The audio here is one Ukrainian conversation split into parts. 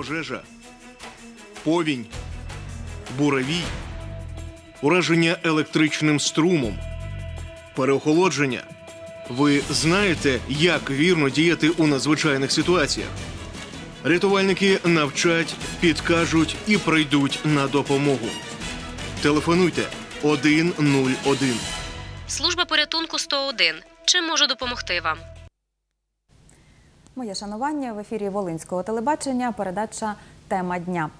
пожежа, повінь, буревій, ураження електричним струмом, переохолодження. Ви знаєте, як вірно діяти у надзвичайних ситуаціях. Рятувальники навчать, підкажуть і прийдуть на допомогу. Телефонуйте 101. Служба порятунку 101. Чим можу допомогти вам? Моє шанування в ефірі Волинського телебачення. Передача Тема дня.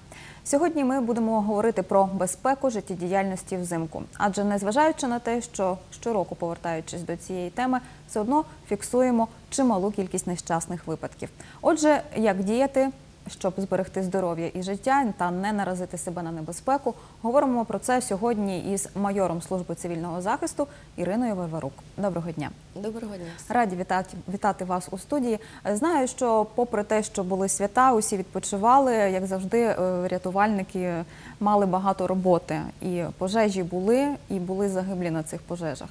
Сьогодні ми будемо говорити про безпеку життєдіяльності взимку. Адже незважаючи на те, що щороку повертаючись до цієї теми, все одно фіксуємо чималу кількість нещасних випадків. Отже, як діяти, щоб зберегти здоров'я і життя та не наразити себе на небезпеку, говоримо про це сьогодні із майором служби цивільного захисту Іриною Варварук. Доброго дня. Доброго дня. Раді вітати, вітати вас у студії. Знаю, що попри те, що були свята, усі відпочивали, як завжди, е, рятувальники мали багато роботи. І пожежі були, і були загиблі на цих пожежах.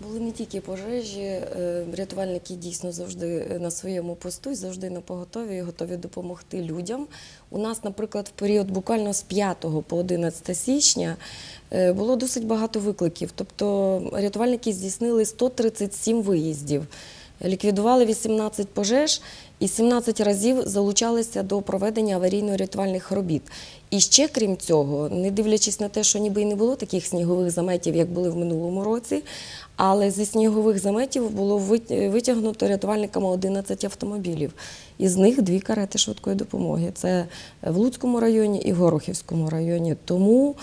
Були не тільки пожежі, е, рятувальники дійсно завжди на своєму посту і завжди на поготові і готові допомогти людям. У нас, наприклад, в період буквально з 5 по 11 січня е, було досить багато викликів. Тобто рятувальники здійснили 137 виїздів, ліквідували 18 пожеж і 17 разів залучалися до проведення аварійно-рятувальних робіт. І ще крім цього, не дивлячись на те, що ніби і не було таких снігових заметів, як були в минулому році, але зі снігових заметів було витягнуто рятувальниками 11 автомобілів. Із них дві карети швидкої допомоги. Це в Луцькому районі і Горохівському районі. Тому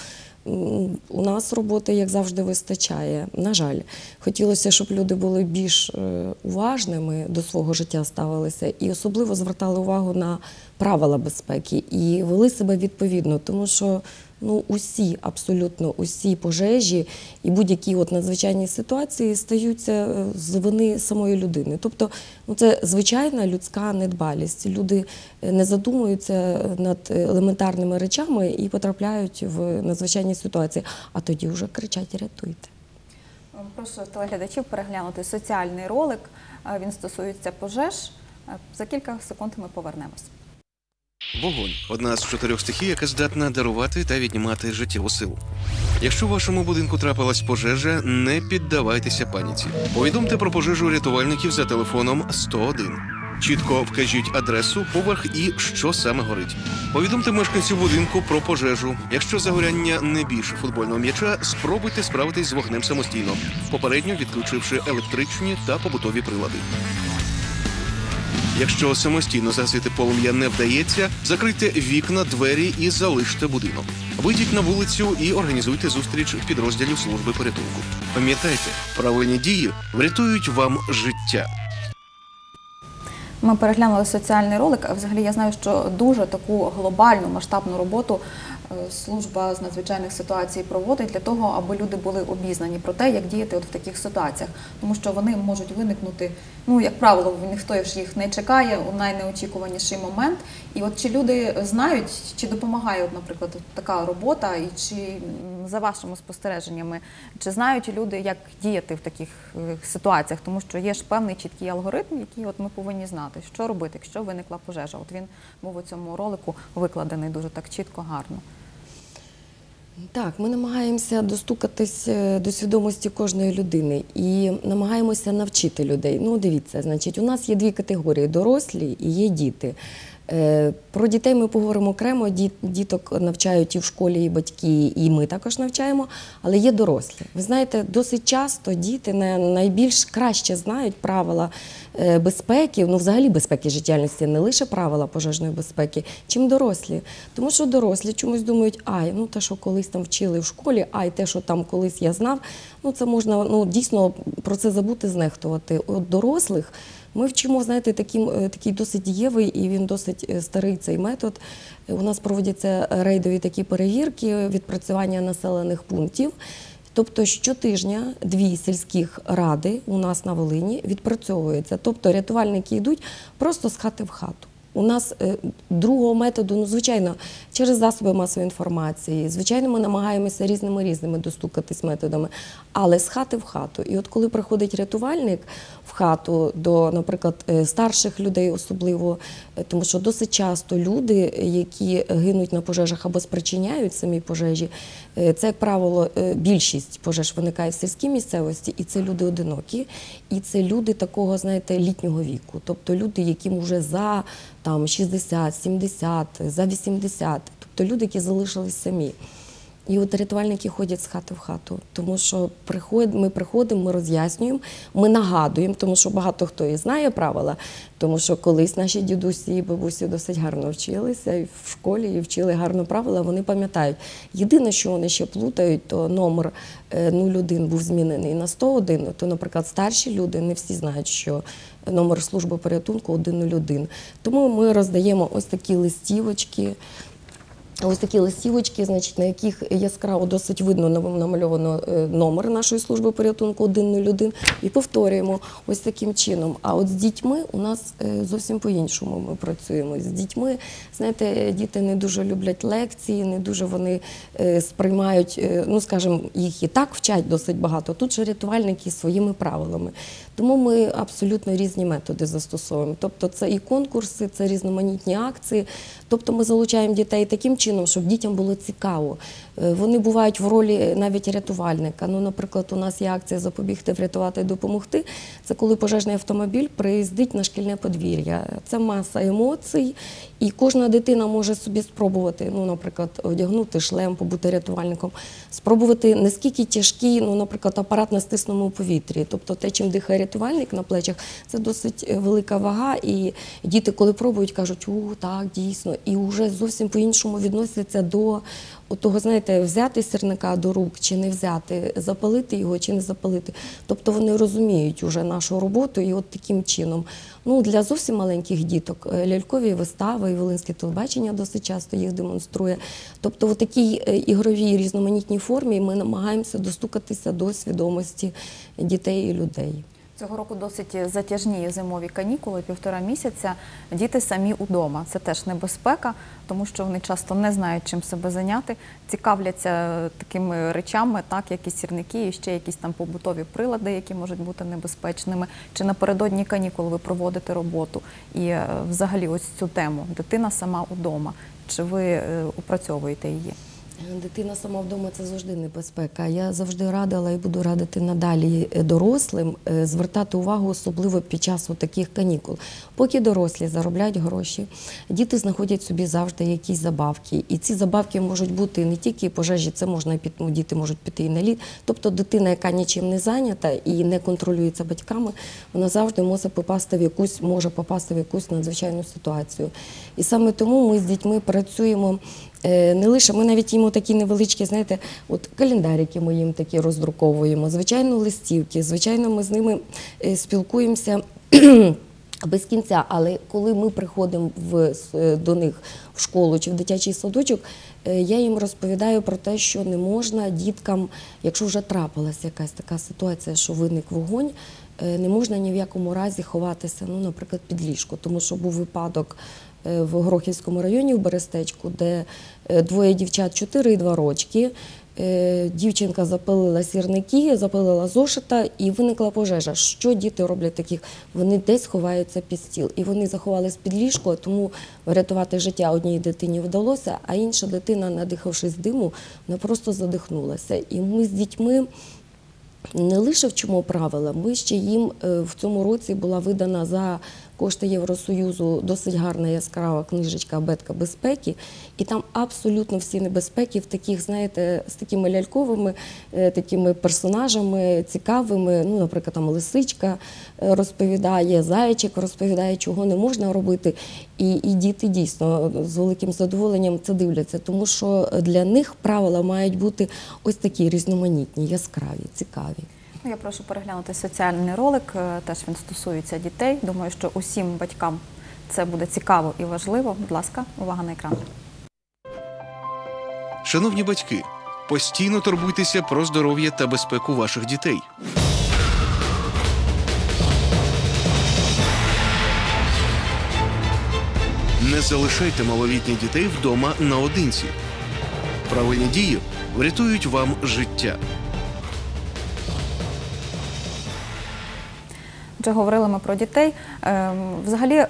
у нас роботи, як завжди, вистачає. На жаль, хотілося, щоб люди були більш е, уважними до свого життя ставилися і особливо звертали увагу на правила безпеки і вели себе відповідно, тому що ну усі, абсолютно усі пожежі і будь-які надзвичайні ситуації стаються е, з вини самої людини. Тобто, ну це звичайна людська недбалість. Люди е, не задумуються над елементарними речами і потрапляють в надзвичайні ситуації, а тоді вже кричать рятуйте. Прошу телеглядачів переглянути соціальний ролик. Е, Він стосується пожеж. Е, За кілька секунд ми повернемось. Вогонь одна з чотирьох стихій, яка здатна дарувати та віднімати життєву силу. Якщо в вашому будинку трапилась пожежа, не піддавайтеся паніці. Повідомте про пожежу рятувальників за телефоном 101. Чітко вкажіть адресу, поверх і що саме горить. Повідомте мешканцю будинку про пожежу. Якщо загоряння не більше футбольного м'яча, спробуйте справитись з вогнем самостійно, попередньо відключивши електричні та побутові прилади. Якщо самостійно загасити полум'я не вдається, закрийте вікна, двері і залиште будинок. Вийдіть на вулицю і організуйте зустріч підрозділів служби порятунку. Пам'ятайте, правильні дії врятують вам життя. Ми переглянули соціальний ролик. Взагалі я знаю, що дуже таку глобальну масштабну роботу служба з надзвичайних ситуацій проводить для того, аби люди були обізнані про те, як діяти от в таких ситуаціях, тому що вони можуть виникнути. Ну, як правило, ніхто їх не чекає у найнеочікуваніший момент. І от чи люди знають, чи допомагає, от, наприклад, така робота, і чи за вашими спостереженнями, чи знають люди, як діяти в таких е, ситуаціях, тому що є ж певний чіткий алгоритм, який от ми повинні знати, що робити, якщо виникла пожежа. От він був у цьому ролику викладений дуже так чітко, гарно. Так, ми намагаємося достукатись е, до свідомості кожної людини і намагаємося навчити людей. Ну, дивіться, значить, у нас є дві категорії: дорослі і є діти. Е, Про дітей ми поговоримо окремо. Діток навчають і в школі, і батьки, і ми також навчаємо, але є дорослі. Ви знаєте, досить часто діти найбільш краще знають правила е, безпеки, ну взагалі безпеки життєдіяльності, не лише правила пожежної безпеки, чим дорослі. Тому що дорослі чомусь думають, ай, ну те, що колись там вчили в школі, ай, те, що там колись я знав, ну це можна ну дійсно про це забути, знехтувати. От дорослих. Ми вчимо, знаєте, таким, е, такий досить дієвий і він досить е, старий цей метод. Е, У нас проводяться рейдові такі перевірки, відпрацювання населених пунктів. Тобто щотижня дві сільських ради у нас на Волині відпрацьовуються. Тобто рятувальники йдуть просто з хати в хату. У нас другого методу, ну звичайно, через засоби масової інформації. Звичайно, ми намагаємося різними різними достукатись методами, але з хати в хату. І от коли приходить рятувальник в хату до, наприклад, е, старших людей, особливо, е, тому що досить часто люди, які гинуть на пожежах або спричиняють самі пожежі, е, це, як правило, більшість пожеж виникає в сільській місцевості, і це люди одинокі, і це люди такого, знаєте, літнього віку, тобто люди, яким вже за там 60, 70, за 80, тобто люди, які залишились самі. І от рятувальники ходять з хати в хату, тому що приход, ми приходимо, ми роз'яснюємо, ми нагадуємо, тому що багато хто і знає правила, тому що колись наші дідусі і бабусі досить гарно вчилися і в школі і вчили гарно правила, вони пам'ятають. Єдине, що вони ще плутають, то номер е, 01 був змінений на 101, то, наприклад, старші люди не всі знають, що номер служби порятунку 101. Тому ми роздаємо ось такі листівочки. Ось такі листівочки, значить, на яких яскраво досить видно намальовано е, номер нашої служби порятунку 101 і повторюємо ось таким чином. А от з дітьми у нас е, зовсім по-іншому ми працюємо. З дітьми, знаєте, діти не дуже люблять лекції, не дуже вони е, сприймають, ну скажімо, їх і так вчать досить багато. Тут же рятувальники своїми правилами. Тому ми абсолютно різні методи застосовуємо. Тобто це і конкурси, це різноманітні акції. Тобто ми залучаємо дітей таким чином, щоб дітям було цікаво. Е, Вони бувають в ролі навіть рятувальника. Ну, наприклад, у нас є акція Запобігти, врятувати і допомогти. Це коли пожежний автомобіль приїздить на шкільне подвір'я. Це маса емоцій, і кожна дитина може собі спробувати, ну, наприклад, одягнути шлем, побути рятувальником, спробувати наскільки тяжкий, ну, наприклад, апарат на стисному повітрі. Тобто те, чим дихає рятувальник на плечах, це досить велика вага. І діти, коли пробують, кажуть, у так, дійсно, і вже зовсім по-іншому відносяться до того, знаєте, взяти сірника до рук чи не взяти, запалити його чи не запалити. Тобто вони розуміють уже нашу роботу і от таким чином. Ну, для зовсім маленьких діток е, лялькові вистави і Волинське телебачення досить часто їх демонструє. Тобто, в такій е, ігровій різноманітній формі ми намагаємося достукатися до свідомості дітей і людей. Цього року досить затяжні зимові канікули, півтора місяця. Діти самі удома. Це теж небезпека, тому що вони часто не знають, чим себе зайняти, цікавляться такими речами, так як і сірники, і ще якісь там побутові прилади, які можуть бути небезпечними. Чи напередодні канікул ви проводите роботу? І е, взагалі ось цю тему дитина сама удома. Чи ви е, опрацьовуєте її? Дитина сама вдома це завжди небезпека. Я завжди радила і буду радити надалі е, дорослим е, звертати увагу, особливо під час таких канікул. Поки дорослі заробляють гроші, діти знаходять собі завжди якісь забавки. І ці забавки можуть бути не тільки пожежі, це можна піти, ну, діти можуть піти і на лід. Тобто дитина, яка нічим не зайнята і не контролюється батьками, вона завжди може попасти в якусь, може попасти в якусь надзвичайну ситуацію. І саме тому ми з дітьми працюємо. Е, Не лише ми навіть їмо такі невеличкі, знаєте, от календарики ми їм такі роздруковуємо, звичайно, листівки. Звичайно, ми з ними е, спілкуємося. Без кінця, але коли ми приходимо в, е, до них в школу чи в дитячий садочок, я їм розповідаю про те, що не можна діткам, якщо вже трапилася якась така ситуація, що виник вогонь, не можна ні в якому разі ховатися, ну, наприклад, під ліжко, тому що був випадок в Грохівському районі в Берестечку, де е, двоє дівчат 4 і 2 рочки. Е, Дівчинка запалила сірники, запалила зошита і виникла пожежа. Що діти роблять таких? Вони десь ховаються під стіл. І вони заховались під ліжко, тому врятувати життя одній дитині вдалося, а інша дитина, надихавшись диму, вона просто задихнулася. І ми з дітьми не лише вчимо правила, ми ще їм е, в цьому році була видана за кошти Євросоюзу досить гарна яскрава книжечка Абетка безпеки, і там абсолютно всі небезпеки в таких, знаєте, з такими ляльковими е, такими персонажами цікавими. Ну, наприклад, там лисичка е, розповідає, зайчик розповідає, чого не можна робити. І, і діти дійсно з великим задоволенням це дивляться, тому що для них правила мають бути ось такі різноманітні, яскраві, цікаві. Я прошу переглянути соціальний ролик. е, Теж він стосується дітей. Думаю, що усім батькам це буде цікаво і важливо. Будь ласка, увага на екран. Шановні батьки, постійно турбуйтеся про здоров'я та безпеку ваших дітей. Не залишайте малолітніх дітей вдома наодинці. Правильні дії врятують вам життя. Вже говорили ми про дітей. Ем, Взагалі, е,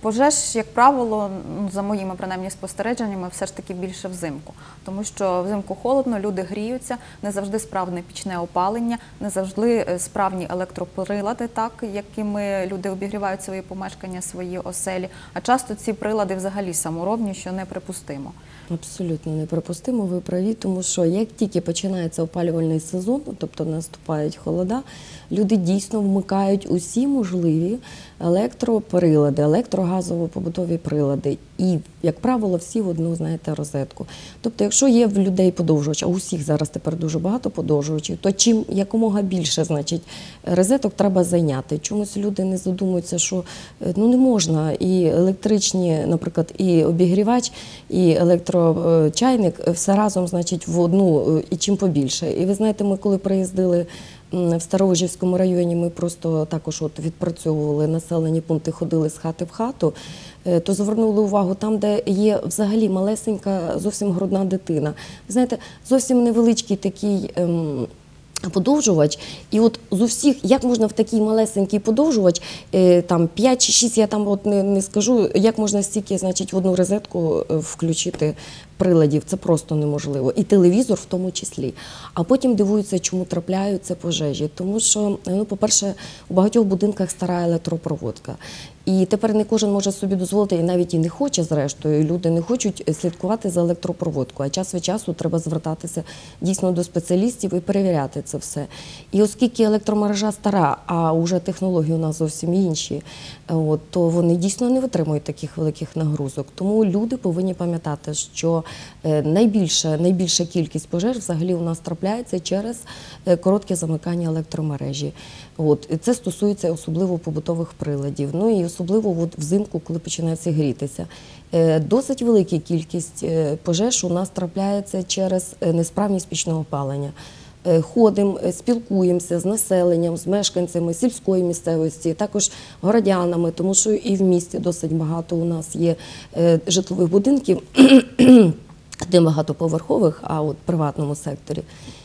пожеж, як правило, ну, за моїми принаймні спостереженнями, все ж таки більше взимку. Тому що взимку холодно, люди гріються, не завжди справне пічне опалення, не завжди е, справні електроприлади, так, якими люди обігрівають свої помешкання, свої оселі. А часто ці прилади взагалі саморобні, що неприпустимо. Абсолютно неприпустимо, ви праві, тому що як тільки починається опалювальний сезон, тобто наступають холода, люди дійсно вмикають усі можливі електроприлади, електрогазово-побутові прилади. І, як правило, всі в одну, знаєте, розетку. Тобто, якщо є в людей подовжувач, а у всіх зараз тепер дуже багато подовжувачів, то чим якомога більше, значить, розеток треба зайняти. Чомусь люди не задумуються, що е, ну не можна і електричні, наприклад, і обігрівач, і електрочайник е, все разом, значить, в одну е, і чим побільше. І ви знаєте, ми коли приїздили. В Старовижівському районі ми просто також от відпрацьовували населені пункти, ходили з хати в хату, е, то звернули увагу там, де є взагалі малесенька, зовсім грудна дитина. Ви знаєте, зовсім невеличкий такий. ем, Подовжувач, і от з усіх, як можна в такий малесенький подовжувач, е, там 5 чи 6, я там от не, не скажу, як можна стільки, значить, в одну розетку е, включити приладів, це просто неможливо. І телевізор в тому числі. А потім дивуються, чому трапляються пожежі. Тому що, ну, по-перше, у багатьох будинках стара електропроводка. І тепер не кожен може собі дозволити, і навіть і не хоче, зрештою. Люди не хочуть слідкувати за електропроводкою. А час від часу треба звертатися дійсно до спеціалістів і перевіряти це все. І оскільки електромережа стара, а вже технології у нас зовсім інші, от, то вони дійсно не витримують таких великих нагрузок. Тому люди повинні пам'ятати, що найбільша, найбільша кількість пожеж взагалі у нас трапляється через е, коротке замикання електромережі. От це стосується особливо побутових приладів. Ну і особливо от взимку, коли починається грітися. Е, Досить велика кількість е, пожеж у нас трапляється через е, несправність пічного опалення. Е, Ходимо, е, спілкуємося з населенням, з мешканцями сільської місцевості, також городянами, тому що і в місті досить багато у нас є е, житлових будинків, де багатоповерхових, а от приватному секторі.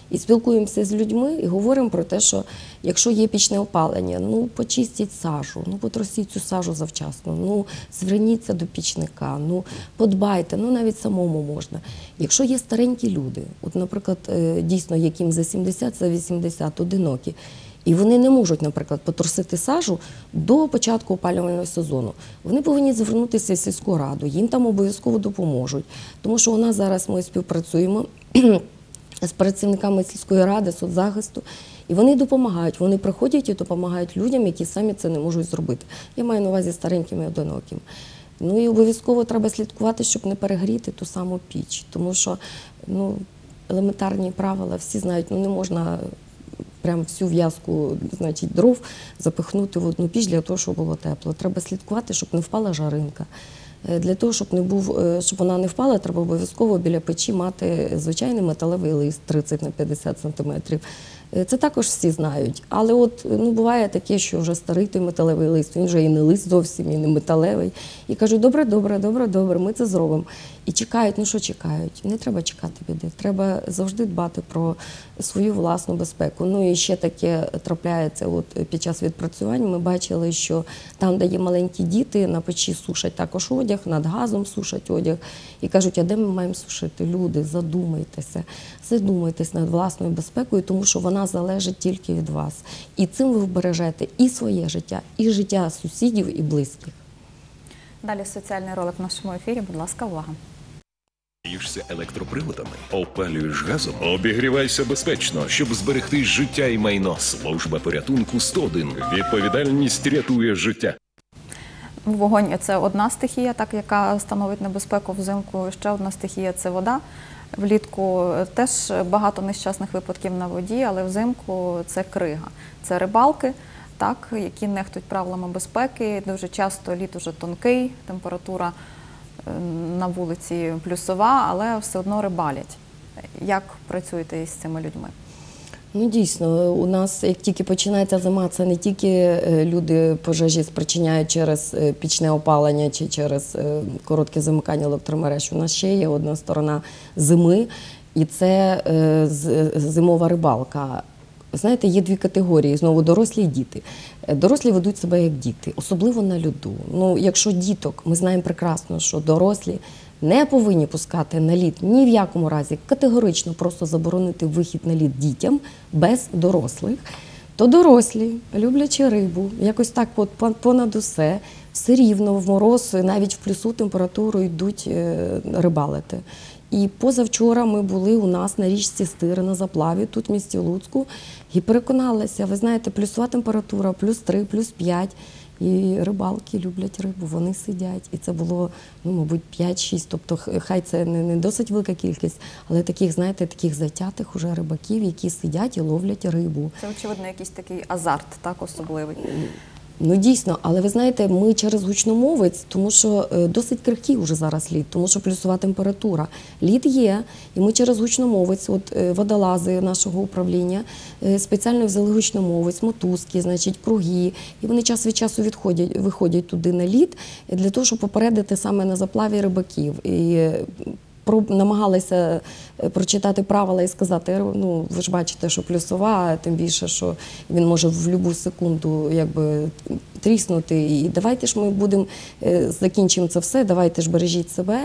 І спілкуємося з людьми і говоримо про те, що якщо є пічне опалення, ну почистіть сажу, ну потросіть цю сажу завчасно, ну зверніться до пічника, ну подбайте, ну навіть самому можна. Якщо є старенькі люди, от, наприклад, е, дійсно, яким за 70, за 80 одинокі, і вони не можуть, наприклад, потрусити сажу до початку опалювального сезону. Вони повинні звернутися в сільську раду, їм там обов'язково допоможуть. Тому що у нас зараз ми співпрацюємо з працівниками сільської ради, соцзахисту, і вони допомагають. Вони приходять і допомагають людям, які самі це не можуть зробити. Я маю на увазі стареньким і одиноким. Ну і обов'язково треба слідкувати, щоб не перегріти ту саму піч, тому що ну, елементарні правила всі знають, ну не можна прям всю в'язку значить, дров запихнути в одну піч для того, щоб було тепло. Треба слідкувати, щоб не впала жаринка. Е, Для того, щоб не був, е, щоб вона не впала, треба обов'язково біля печі мати звичайний металевий лист 30 на 50 сантиметрів. Е, Це також всі знають. Але от ну буває таке, що вже старий той металевий лист, він вже і не лист зовсім, і не металевий. І кажуть, добре, добре, добре, добре, ми це зробимо. І чекають, ну що чекають? Не треба чекати біди. Треба завжди дбати про свою власну безпеку. Ну і ще таке трапляється. От під час відпрацювань ми бачили, що там, де є маленькі діти, на печі сушать також одяг, над газом сушать одяг. І кажуть, а де ми маємо сушити? Люди, задумайтеся, задумайтесь над власною безпекою, тому що вона залежить тільки від вас. І цим ви вбережете і своє життя, і життя сусідів і близьких. Далі соціальний ролик в нашому ефірі. Будь ласка, увага. Грієшся електроприладами, опалюєш газом, обігрівайся безпечно, щоб зберегти життя і майно. Служба порятунку 101. Відповідальність рятує життя. Вогонь це одна стихія, так яка становить небезпеку взимку. Ще одна стихія це вода. Влітку теж багато нещасних випадків на воді, але взимку це крига. Це рибалки, так, які нехтують правилами безпеки. Дуже часто лід уже тонкий, температура е, на вулиці плюсова, але все одно рибалять. Як працюєте із цими людьми? Ну дійсно, у нас як тільки починається зима, це не тільки е, люди пожежі спричиняють через е, пічне опалення чи через е, коротке замикання електромереж. У нас ще є одна сторона зими, і це зимова рибалка. Знаєте, є дві категорії: знову дорослі і діти. Дорослі ведуть себе як діти, особливо на льоду. Ну, якщо діток, ми знаємо прекрасно, що дорослі не повинні пускати на лід ні в якому разі, категорично просто заборонити вихід на лід дітям без дорослих. То дорослі, люблячи рибу, якось так от понад усе, все рівно в мороз, навіть в плюсу температуру йдуть е, рибалити. І позавчора ми були у нас на річці Стири на заплаві, тут в місті Луцьку, і переконалися, ви знаєте, плюсова температура, плюс 3, плюс 5. І рибалки люблять рибу, вони сидять. І це було, ну, мабуть, 5-6. Тобто, хай це не, не досить велика кількість, але таких, знаєте, таких затятих уже рибаків, які сидять і ловлять рибу. Це очевидно якийсь такий азарт, так особливий. Ну дійсно, але ви знаєте, ми через гучномовець, тому що е, досить крихкий вже зараз лід, тому що плюсова температура. Лід є, і ми через гучномовець, от е, водолази нашого управління, е, спеціально взяли гучномовець, мотузки, значить, круги, і вони час від часу відходять, виходять туди на лід для того, щоб попередити саме на заплаві рибаків. І намагалися е, прочитати правила і сказати, ну ви ж бачите, що плюсова, тим більше, що він може в будь-яку секунду якби тріснути. І давайте ж ми будемо е, закінчимо це все, давайте ж бережіть себе.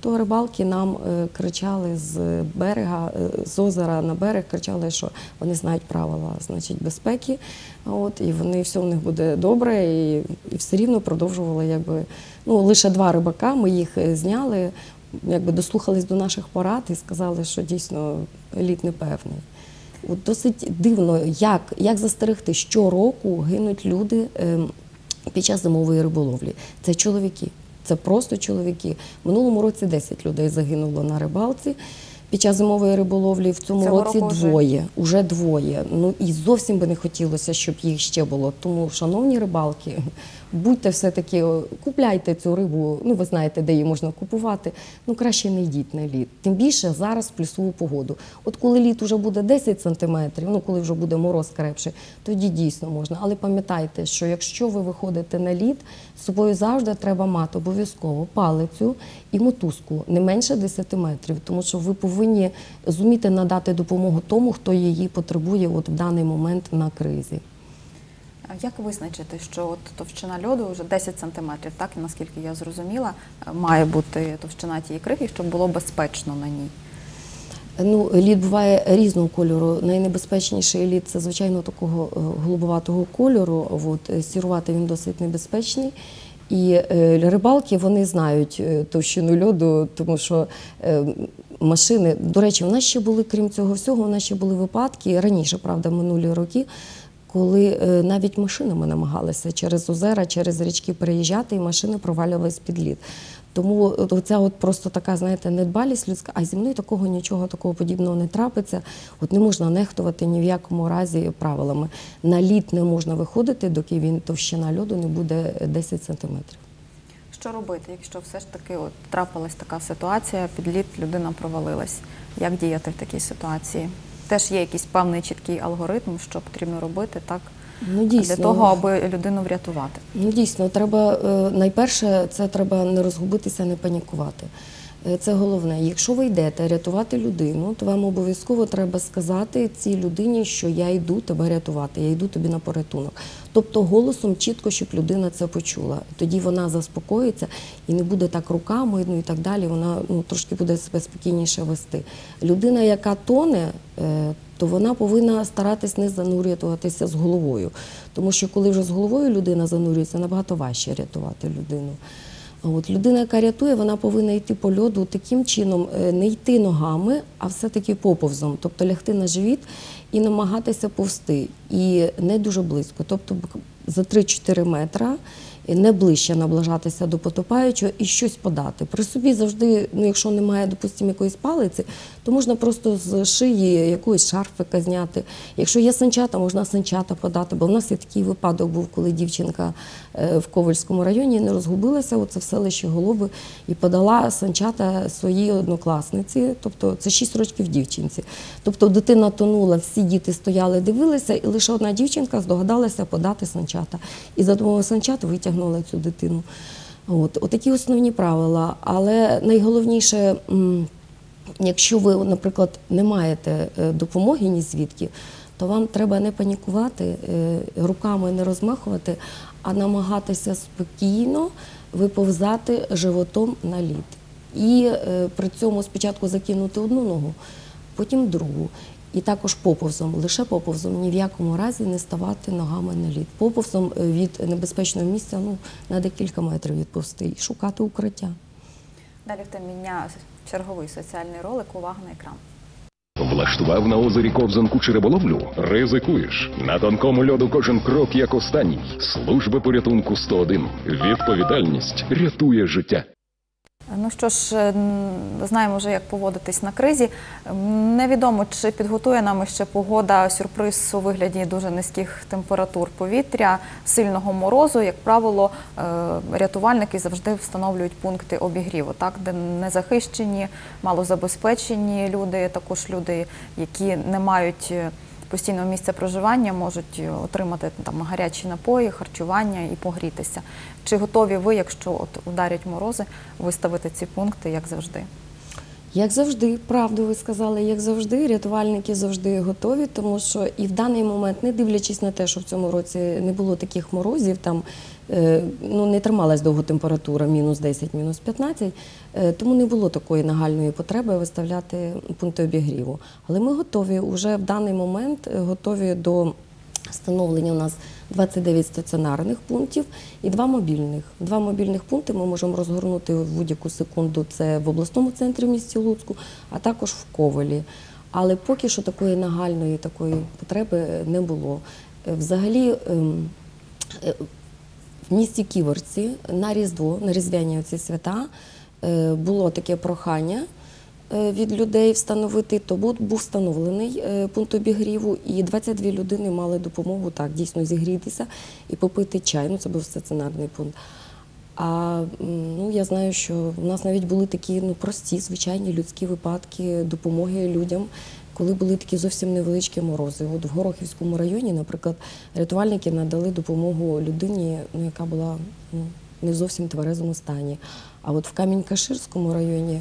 То рибалки нам е, кричали з берега, з озера на берег, кричали, що вони знають правила значить, безпеки. От, і вони все у них буде добре, і, і все рівно продовжували якби. Ну, лише два рибака, ми їх зняли, якби дослухались до наших порад і сказали, що дійсно лід непевний. От досить дивно, як, як застерегти, щороку гинуть люди ем, під час зимової риболовлі. Це чоловіки, це просто чоловіки. В минулому році 10 людей загинуло на рибалці. Під час зимової риболовлі в цьому Цього році вже? двоє, уже двоє. Ну і зовсім би не хотілося, щоб їх ще було. Тому, шановні рибалки, будьте все-таки, купляйте цю рибу. Ну, ви знаєте, де її можна купувати. Ну краще не йдіть на лід. Тим більше зараз в плюсову погоду. От коли лід уже буде 10 сантиметрів, ну коли вже буде мороз крепший, тоді дійсно можна. Але пам'ятайте, що якщо ви виходите на лід, з собою завжди треба мати обов'язково палицю і мотузку не менше 10 метрів, тому що ви повинні зуміти надати допомогу тому, хто її потребує от в даний момент на кризі. А Як визначити, що от товщина льоду вже 10 сантиметрів, так наскільки я зрозуміла, має бути товщина тієї крихи, щоб було безпечно на ній? Ну, лід буває різного кольору. Найнебезпечніший лід це, звичайно, такого е, голубоватого кольору. От, е, сірувати він досить небезпечний. І е, рибалки вони знають товщину льоду, тому що машини, до речі, у нас ще були, крім цього всього, у нас ще були випадки раніше, правда, минулі роки, коли е, навіть машинами намагалися через озера, через річки переїжджати, і машини провалювались під лід. Тому ця от просто така, знаєте, недбалість людська, а зі мною такого нічого такого подібного не трапиться. От не можна нехтувати ні в якому разі правилами. На лід не можна виходити, доки він товщина льоду не буде 10 сантиметрів. Що робити, якщо все ж таки от трапилась така ситуація, під лід людина провалилась? Як діяти в такій ситуації? Теж є якийсь певний чіткий алгоритм, що потрібно робити, так? Ну, дійсно. Для того, аби людину врятувати. Ну, дійсно, треба е, найперше, це треба не розгубитися, не панікувати. Е, Це головне. Якщо ви йдете рятувати людину, то вам обов'язково треба сказати цій людині, що я йду тебе рятувати, я йду тобі на порятунок. Тобто голосом чітко, щоб людина це почула. Тоді вона заспокоїться і не буде так руками, ну і так далі. Вона ну, трошки буде себе спокійніше вести. Людина, яка тоне, е, то вона повинна старатись не занурюватися з головою. Тому що коли вже з головою людина занурюється, набагато важче рятувати людину. От людина, яка рятує, вона повинна йти по льоду таким чином, е, не йти ногами, а все-таки поповзом, тобто лягти на живіт і намагатися повсти. І не дуже близько, тобто за 3-4 метра. не ближче наближатися до потопаючого і щось подати. При собі завжди, ну якщо немає, допустимо, якоїсь палиці, то можна просто з шиї якоїсь шарфика зняти. Якщо є санчата, можна санчата подати. Бо в нас є такий випадок був, коли дівчинка е, в Ковальському районі не розгубилася, оце в селищі Голуби, і подала санчата своїй однокласниці, тобто це 6 років дівчинці. Тобто дитина тонула, всі діти стояли, дивилися, і лише одна дівчинка здогадалася подати санчата. І за допомогою санчат витягнула цю дитину. От, отакі основні правила. Але найголовніше. Якщо ви, наприклад, не маєте е, допомоги ні звідки, то вам треба не панікувати, е, руками не розмахувати, а намагатися спокійно виповзати животом на лід. І е, при цьому спочатку закинути одну ногу, потім другу. І також поповзом, лише поповзом, ні в якому разі не ставати ногами на лід. Поповзом від небезпечного місця ну, на декілька метрів відповсти і шукати укриття. Далі в темі дня черговий соціальний ролик. Увага на екран. Влаштував на озері ковзанку чи риболовлю? Ризикуєш. На тонкому льоду кожен крок як останній. Служба порятунку 101. Відповідальність рятує життя. Ну що ж, е, знаємо вже, як поводитись на кризі. Невідомо, чи підготує нам ще погода сюрприз у вигляді дуже низьких температур повітря, сильного морозу. Як правило, е, рятувальники завжди встановлюють пункти обігріву, так, де незахищені, малозабезпечені люди, також люди, які не мають. Постійного місця проживання можуть е, отримати там гарячі напої, харчування і погрітися. Чи готові ви, якщо от ударять морози, виставити ці пункти, як завжди? Як завжди, правду ви сказали, як завжди, рятувальники завжди готові, тому що і в даний момент, не дивлячись на те, що в цьому році не було таких морозів, там ну не трималась довго температура, мінус 10, мінус 15, е, тому не було такої нагальної потреби виставляти пункти обігріву. Але ми готові вже в даний момент е, готові до Встановлення у нас 29 стаціонарних пунктів і два мобільних. Два мобільних пункти ми можемо розгорнути в будь-яку секунду. Це в обласному центрі в місті Луцьку, а також в Ковалі. Але поки що такої нагальної такої потреби е, не було. Е, Взагалі, ем, е, в місті Ківерці на Різдво, на Різдвяні оці свята, е, було таке прохання е, від людей встановити, то був, був встановлений е, пункт обігріву, і 22 людини мали допомогу так дійсно зігрітися і попити чай. Ну, це був стаціонарний пункт. А ну, я знаю, що в нас навіть були такі ну, прості, звичайні людські випадки допомоги людям, коли були такі зовсім невеличкі морози. От в Горохівському районі, наприклад, рятувальники надали допомогу людині, ну, яка була ну, не зовсім тверезому стані. А от в Камінь-Каширському районі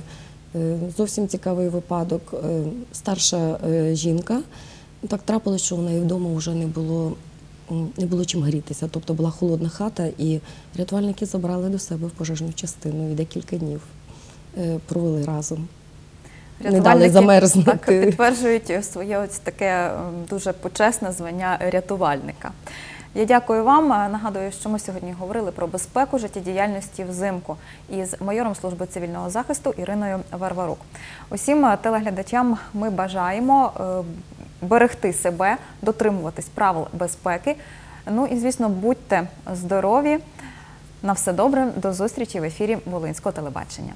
е, зовсім цікавий випадок. Е, Старша е, жінка, ну, так трапилось, що в неї вдома вже не було не було чим грітися, тобто була холодна хата, і рятувальники забрали до себе в пожежну частину і декілька днів провели разом. Не дали замерзнути. так, підтверджують своє ось таке дуже почесне звання рятувальника. Я дякую вам. Нагадую, що ми сьогодні говорили про безпеку життєдіяльності взимку із майором служби цивільного захисту Іриною Варварук. Усім телеглядачам ми бажаємо е, берегти себе, дотримуватись правил безпеки. Ну і звісно, будьте здорові. На все добре, до зустрічі в ефірі Волинського телебачення.